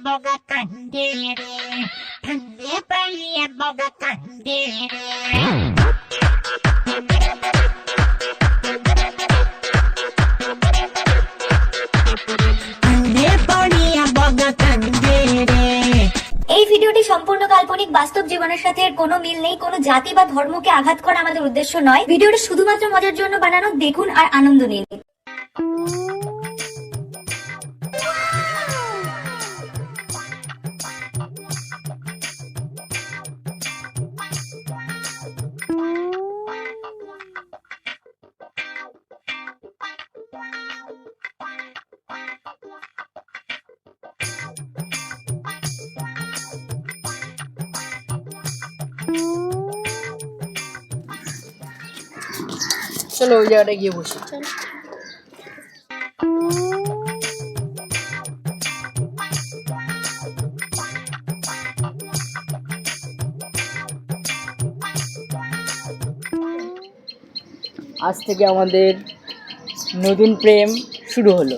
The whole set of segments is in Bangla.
boga candere, cande paia boga candere. এই ভিডিওটি সম্পূর্ণ কাল্পনিক বাস্তব জীবনের সাথে এর কোনো মিল নেই কোনো জাতি বা ধর্মকে আঘাত করা আমাদের উদ্দেশ্য নয় ভিডিওটি শুধুমাত্র মজার জন্য বানানো দেখুন আর আনন্দ নিন চলো ওই জায়গাটায় গিয়ে বসি। আজ থেকে আমাদের নতুন প্রেম শুরু হলো।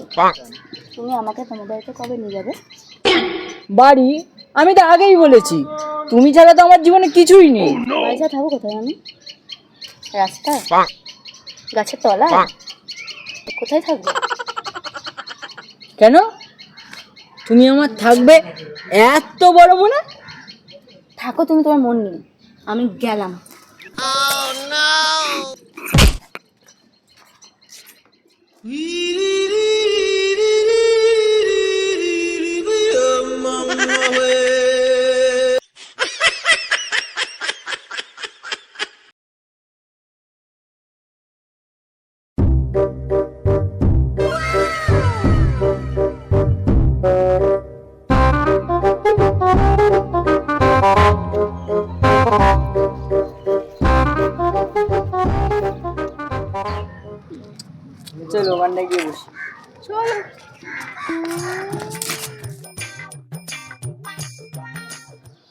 তুমি আমাকে বাড়িতে কবে নিয়ে যাবে? বাড়ি আমি তো আগেই বলেছি। তুমি ছাড়া তো আমার জীবনে কিছুই নেই। বাড়িতে থাকব কোথায় আমি? রাস্তায় গাছের তলায়? কোথায় থাকব? কেন? তুমি আমার থাকবে এত বড় মনে? থাকো তুমি তোমার মন নিয়ে। আমি গেলাম। চলো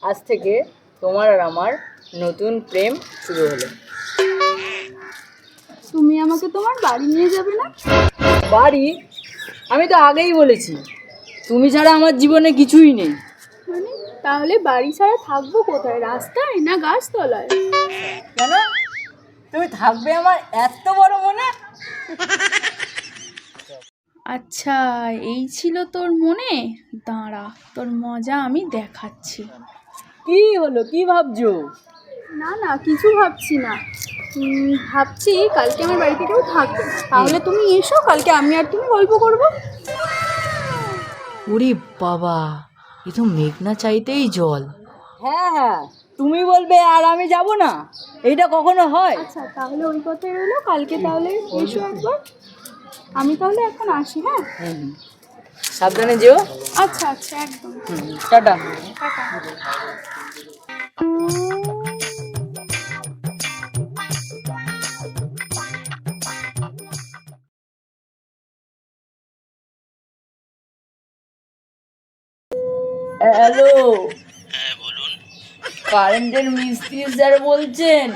আজ থেকে তোমার আর আমার নতুন প্রেম শুরু হলো। তুমি আমাকে তোমার বাড়ি নিয়ে যাবে না? বাড়ি? আমি তো আগেই বলেছি তুমি ছাড়া আমার জীবনে কিছুই নেই। মানে তাহলে বাড়ি ছাড়া থাকব কোথায়? রাস্তায় না গাছতলায়? কেন? তুমি থাকবে আমার এত বড় মনে? আচ্ছা এই ছিল তোর মনে? দাঁড়া তোর মজা আমি দেখাচ্ছি। কি হলো? কি ভাবছ? না না কিছু ভাবছি না। উম, ভাবছি কালকে আমার বাড়িতে কেউ থাকবে না। তাহলে তুমি এসো কালকে আমি আর তুমি গল্প করব। ওরে বাবা এ তো মেঘনা চাইতেই জল। হ্যাঁ হ্যাঁ। তুমি বলবে আর আমি যাব না? এটা কখনো হয়? আচ্ছা তাহলে ওই কথাই রইল। কালকে তাহলে এসো একবার। আমি তাহলে এখন আসি হ্যাঁ। সাবধানে যেও। আচ্ছা আচ্ছা একদম। হুম, টাটা। টাটা। হ্যালো। কারেন্টের মিস্ত্রি স্যার বলছেন।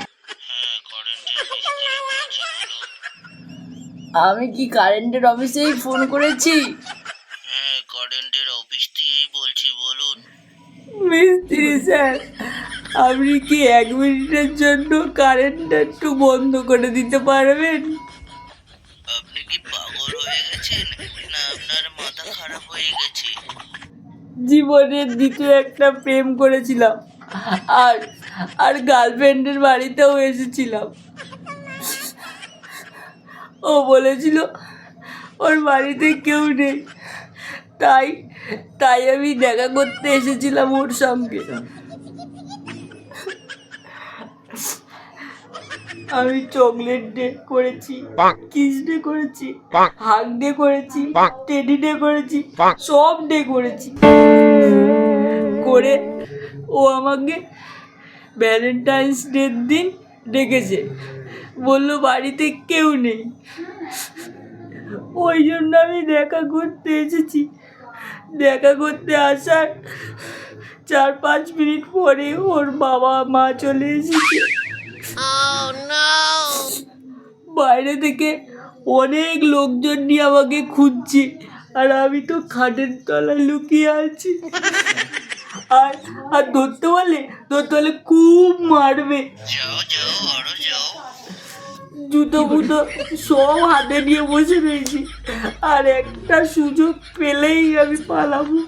আমি কি কারেন্টের অফিসেই ফোন করেছি? হ্যাঁ কারেন্টের অফিস থেকেই বলছি বলুন। মিস্ত্রি স্যার আপনি কি এক মিনিটের জন্য কারেন্টটা একটু বন্ধ করে দিতে পারবেন? আপনি কি পাগল হয়ে গেছেন? না আপনার মাথা খারাপ হয়ে গেছে। জীবনের দ্বিতীয় একটা প্রেম করেছিলাম। আর আর গার্লফ্রেন্ডের বাড়িতেও এসেছিলাম। ও বলেছিল ওর বাড়িতে কেউ নেই। তাই তাই আমি দেখা করতে এসেছিলাম ওর সঙ্গে। আমি চকলেট ডে করেছি কিস ডে করেছি হাগ ডে করেছি টেডি ডে করেছি সব ডে করেছি। করে ও আমাকে ভ্যালেন্টাইন্স ডের দিন ডেকেছে। বলল বাড়িতে কেউ নেই। ওই জন্য আমি দেখা করতে এসেছি। দেখা করতে আসার চার পাঁচ মিনিট পরে ওর বাবা মা চলে এসেছে। বাইরে থেকে অনেক লোকজন নিয়ে আমাকে খুঁজছে আর আমি তো খাটের তলায় লুকিয়ে আছি। আর আর ধরতে পারলে ধরতে পারলে খুব মারবে। যাও যাও আরও যাও। জুতো ফুতো সব হাতে নিয়ে বসে রয়েছি। আর একটা সুযোগ পেলেই আমি পালাবো।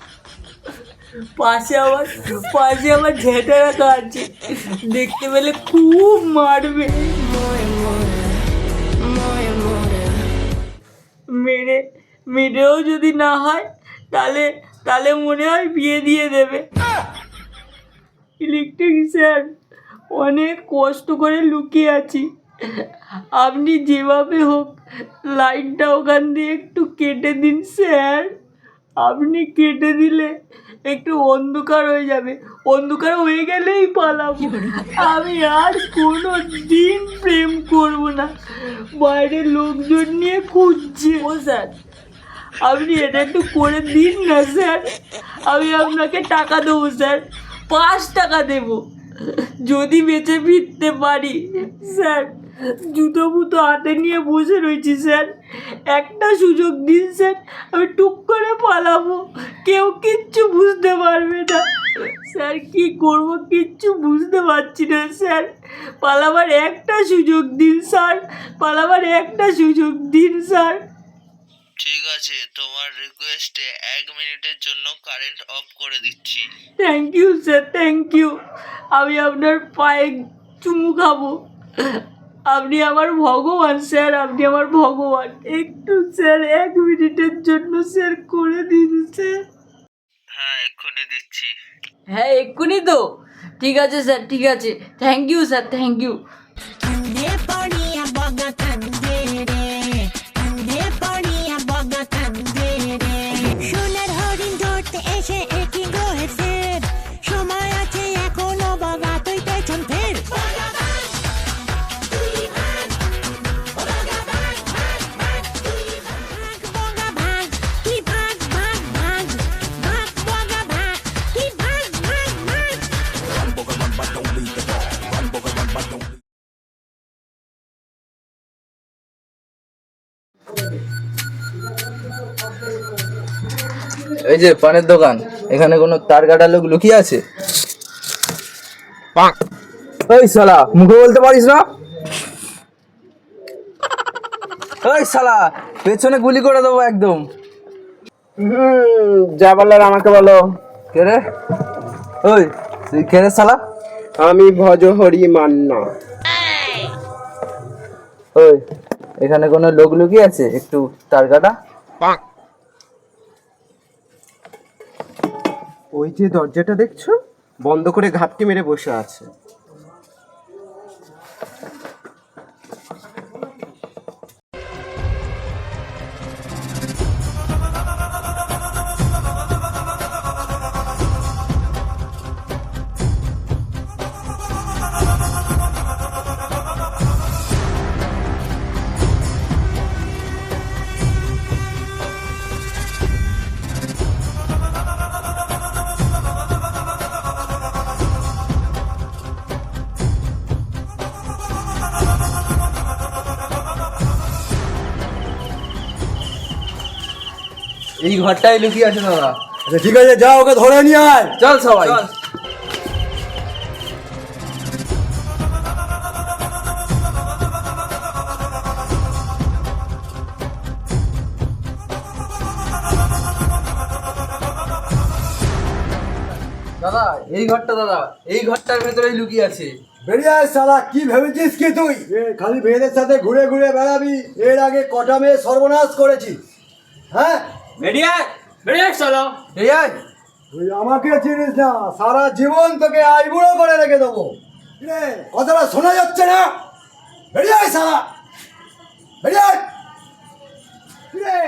পাশে আমার পাশে আমার ঝেঁটে রাখা আছে। দেখতে পেলে খুব মারবে। মেরে, মেরেও যদি না হয়, তাহলে তাহলে মনে হয় বিয়ে দিয়ে দেবে। ইলেকট্রিশিয়ান অনেক কষ্ট করে লুকিয়ে আছি। আপনি যেভাবে হোক লাইনটা ওখান দিয়ে একটু কেটে দিন স্যার। আপনি কেটে দিলে একটু অন্ধকার হয়ে যাবে। অন্ধকার হয়ে গেলেই পালাবো। আমি আর কোনো দিন প্রেম করব না। বাইরের লোকজন নিয়ে খুঁজছে। ও স্যার। আপনি এটা একটু করে দিন না স্যার। আমি আপনাকে টাকা দেবো স্যার। পাঁচ টাকা দেবো। যদি বেঁচে ফিরতে পারি স্যার। জুতো ফুতো হাতে নিয়ে বসে রয়েছি স্যার। একটা সুযোগ দিন স্যার। আমি টুক করে পালাবো। কেউ কিচ্ছু বুঝতে পারবে না। স্যার কি করব? কিচ্ছু বুঝতে পারছি না স্যার। পালাবার একটা সুযোগ দিন স্যার। পালাবার একটা সুযোগ দিন স্যার। ঠিক আছে তোমার রিকোয়েস্টে এক মিনিটের জন্য কারেন্ট অফ করে দিচ্ছি। Thank you sir thank you আমি আপনার পায়ে চুমু খাব। আপনি আমার ভগবান স্যার আপনি আমার ভগবান। একটু স্যার এক মিনিটের জন্য স্যার করে দিন স্যার। হ্যাঁ এক্ষুনি দিচ্ছি। হ্যাঁ এক্ষুনি তো। ঠিক আছে স্যার ঠিক আছে। Thank you sir thank you এই যে পানের দোকান এখানে কোনো তার কাটা লোক লুকিয়ে আছে? ওই শালা মুখে বলতে পারিস না? ওই শালা পেছনে গুলি করে দেবো একদম। যা বলার আমাকে বলো। কে রে? ওই তুই কে রে শালা? আমি ভজহরি মান্না। ওই এখানে কোনো লোক লুকিয়ে আছে একটু তার কাটা ওই যে দরজাটা দেখছ? বন্ধ করে ঘাপটি মেরে বসে আছে। এই ঘরটাই লুকিয়ে আছে দাদা। আচ্ছা ঠিক আছে যা ওকে ধরে নিয়ে আয়। চল সবাই। দাদা এই ঘরটা দাদা এই ঘরটার ভেতরেই লুকিয়ে আছে। বেরিয়ে আয় শালা কি ভেবেছিস কি তুই? এ, খালি মেয়েদের সাথে ঘুরে ঘুরে বেড়াবি এর আগে কটা মেয়ে সর্বনাশ করেছি হ্যাঁ? বেরিয়ে বেরিয়ে চলো। আয় তুই আমাকে চিনিস না সারা জীবন তোকে আইবুড়ো করে রেখে দেবো। রে, কথাটা শোনা যাচ্ছে না? বেরিয়ে শালা বেরিয়ে রে,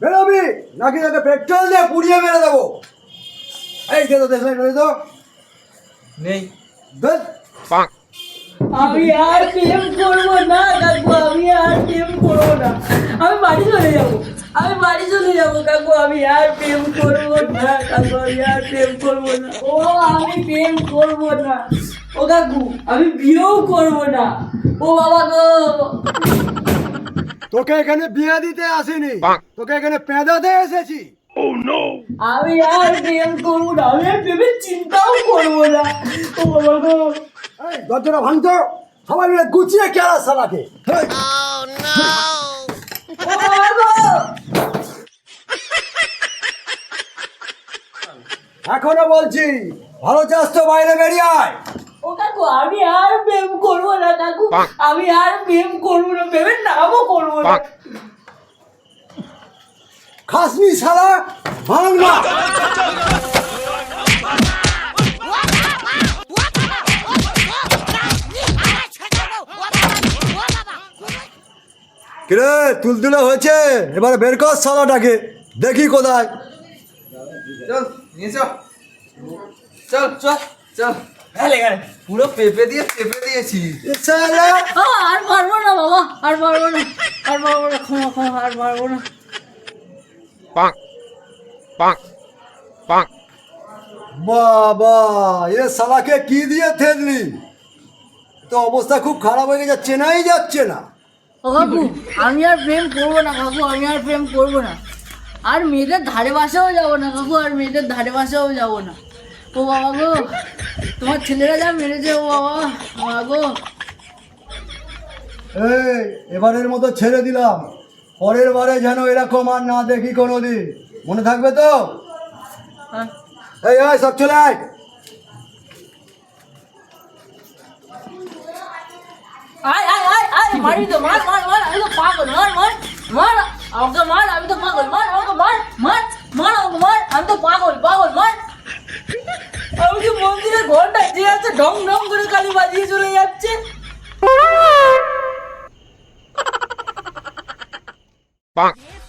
বেরোবি নাকি তোকে পেট্রোল দিয়ে পুড়িয়ে মেরে দেবো? এই দে তো দেশ তো নেই। দেখ। আমি আর প্রেম করব না আমি আর প্রেম করব না। আমি বাড়ি চলে যাব। আমি বাড়ি চলে যাব কাকু আমি আর প্রেম করব না কাকু আমি আর প্রেম করব না। ও আমি প্রেম করব না। ও কাকু আমি বিয়েও করব না। ও বাবা গো। তোকে এখানে বিয়ে দিতে আসিনি। তোকে এখানে পেঁদাতে এসেছি। আমি আর প্রেম করব না আমি আর প্রেমের চিন্তাও করব না। ও বাবা গো। দরজাটা ভাঙতো সবাই মিলে গুছিয়ে কেলা সালাকে। হেই, ও বাবা এখনও বলছি ভালো চাস তো বাইরে বেরিয়ে আয় ও কাকু আমি আর প্রেম করব না কাকু। আমি আর প্রেম করব না প্রেমের নামও করব না। খাসনি সালা ভাঙ না কিরে তুলতুলে হয়েছে? এবারে বের কর সালাটাকে। দেখি কোথায়। চল নিয়ে চল। চল চল চল। পুরো পেঁপে দিয়ে পেঁপে দিয়েছি। আর পারব না বাবা আর পারব না আর পারব না ক্ষমা ক্ষমা আর পারব না। বাবা এ সালাকে কি দিয়ে থেদলি তো অবস্থা খুব খারাপ হয়ে গেছে চেনাই যাচ্ছে না। ও কাকু আমি আর প্রেম করব না কাকু আমি আর প্রেম করব না। আর মেয়েদের ধারে বাসাও যাব না কাকু আর মেয়েদের ধারে বাসাও যাব না। ও বাবা গো তোমার ছেলেরা যা মেরেছে ও বাবা বাবা গো। এই এবারের মতো ছেড়ে দিলাম। পরের বারে যেন এরকম আর না দেখি কোনো দিন মনে থাকবে তো? হ্যাঁ। এই আয় সব চলে আয়। আয় আয় আয় আয় মারি তো মার মার মার পাগল মার মার মার। আমাকে মার, আমি তো পাগল, মার, আমাকে মার মার মার, আমাকে মার, আমি তো পাগল পাগল, মার। আমি কি মন্দিরে ঘণ্টা যে আছে ঢং ঢং করে কালি বাজিয়ে চলে যাচ্ছে। পড়িয়া